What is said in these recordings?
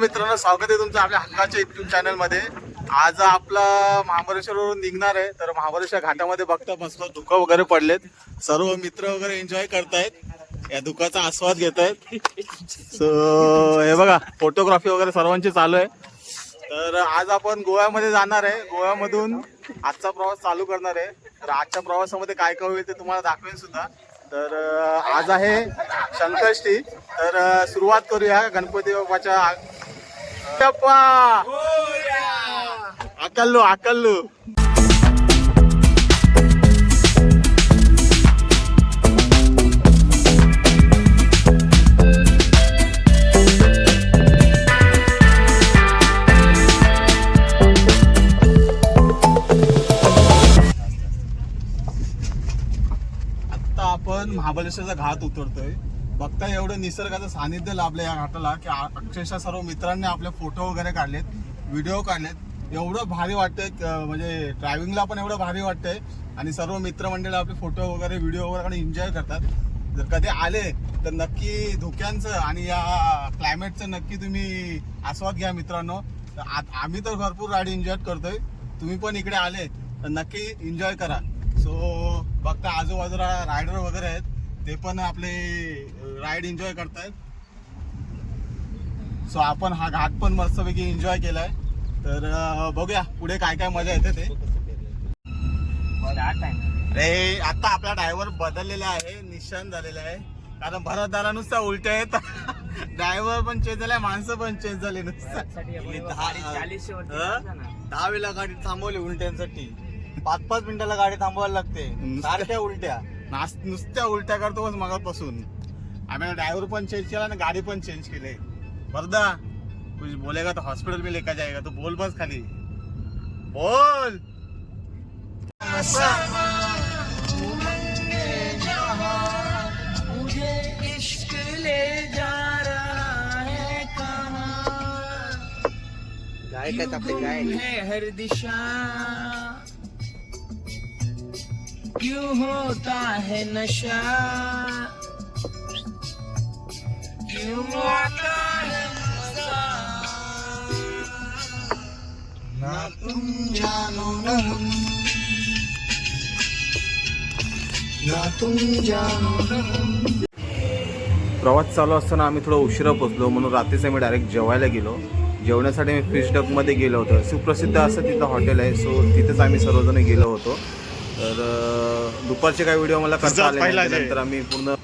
मित्रांनो स्वागत आहे तुमचं आपल्या हक्काच्या युट्यूब चॅनलमध्ये आज आपला महाबळेश्वरवरून निघणार आहे तर महाबळेश्वर घाटामध्ये बघता मस्त धुकं वगैरे पडलेत. सर्व मित्र वगैरे एन्जॉय करतायत. या धुकाचा आस्वाद घेत आहेत सो हे बघा फोटोग्राफी वगैरे सर्वांची चालू आहे. तर आज आपण गोव्यामध्ये जाणार आहे. गोव्यामधून आजचा प्रवास चालू करणार आहे. तर आजच्या प्रवासामध्ये काय काय होईल ते तुम्हाला दाखवेन सुद्धा. तर आज आहे संकष्टी तर सुरुवात करूया गणपती बाप्पाच्या आ- बाप्पा आता आपण महाबळेश्वरचा घाट उतरतोय. बघता एवढं निसर्गाचं सानिध्य लाभलं या घाटाला की अक्षरशः सर्व मित्रांनी आपले फोटो वगैरे काढलेत व्हिडिओ काढलेत. एवढं भारी वाटतंय म्हणजे ड्रायव्हिंगला पण एवढं भारी वाटतंय आणि सर्व मित्रमंडळ आपले फोटो वगैरे व्हिडिओ वगैरे एन्जॉय करतात. जर कधी आले तर नक्की धुक्यांचं आणि या क्लायमेटचं नक्की तुम्ही आस्वाद घ्या मित्रांनो. तर आ- आम्ही तर भरपूर राईड एन्जॉय करतोय. तुम्ही पण इकडे आले तर नक्की एन्जॉय करा. सो बघता आजूबाजूला रायडर वगैरे आहेत. ते पण आपले राईड एन्जॉय करतायत. सो आपण हा घाट पण मस्तपैकी एन्जॉय केलाय. तर बघूया पुढे काय काय मजा येते ते. अरे आता आपला ड्रायव्हर बदललेला आहे निशान झालेला आहे. कारण भरत दादा नुसता उलट्या येत ड्रायव्हर पण चेंज झालाय माणसं पण चेंज झाले नुसतं. दहा वेळेला गाडी थांबवली उलट्यांसाठी. पाच पाच मिनिटाला गाडी थांबवायला लागते. सारख्या उलट्या. नास नुसत्या उलट्या करतो बस मगापासून. आम्ही ड्रायव्हर पण चेंज केला आणि गाडी पण चेंज केली. बरदा कुछ बोलेगा तो हॉस्पिटल में लेकर जाएगा तो बोल बस खाली. बोल! मुझे इश्क ले जा रहा है कहाँ गायकात आपले गायक. है हर दिशा. क्यों होता है नशा? क्यों आता है मजा? ना तुम जानो ना हम। ना तुम जानो ना हम। प्रवास चालू असताना आम्ही थोडं उशिरा पोचलो म्हणून रात्रीच आम्ही डायरेक्ट जेवायला गेलो. जेवण्यासाठी मी फिश डकमध्ये गेलो होतो. सुप्रसिद्ध असं तिथं हॉटेल आहे सो तिथेच आम्ही सर्वजण गेलो होतो. तर दुपारचे काही व्हिडिओ मला करता आले नाही. नंतर आम्ही पूर्ण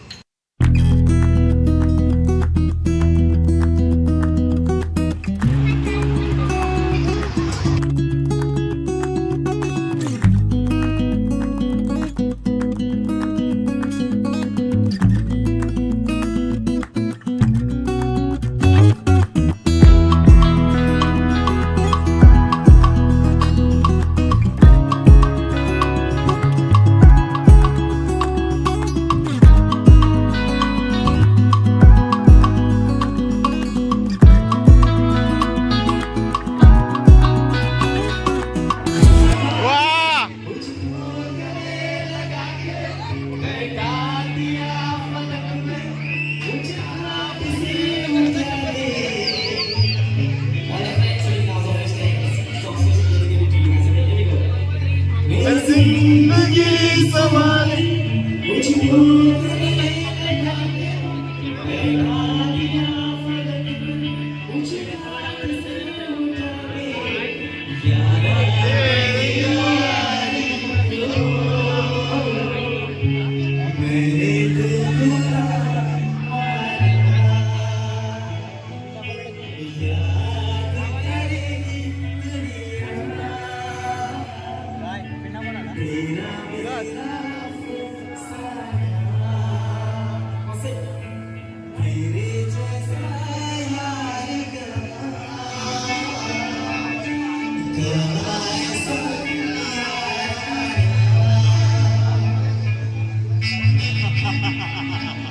Ha ha ha ha!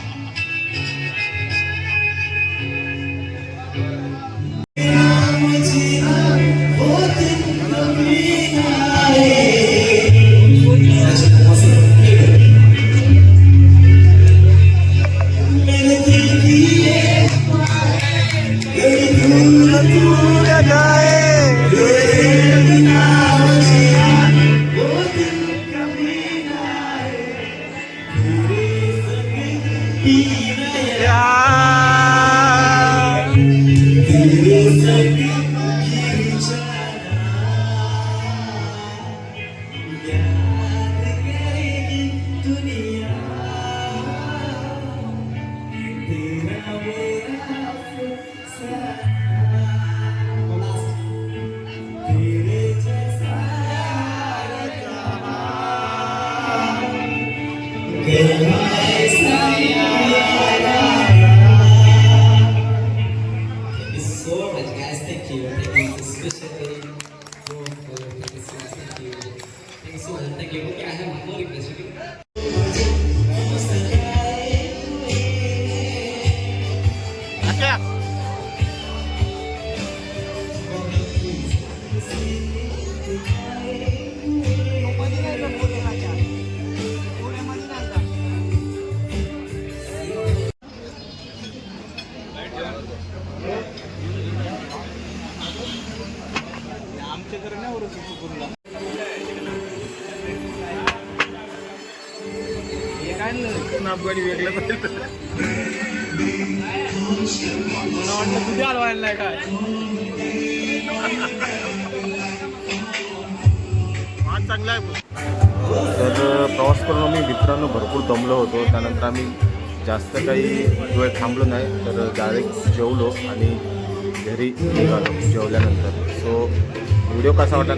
야. Yeah. नापगाडी वेगळं मला वाटलं तुझ्या हलवायला नाही काय. आज चांगला आहे तर प्रवास करून आम्ही मित्रांनो भरपूर दमलो होतो. त्यानंतर आम्ही जास्त काही वेळ थांबलो नाही तर डायरेक्ट जेवलो आणि घरी निघालो जेवल्यानंतर. सो व्हिडिओ कसा वाटला?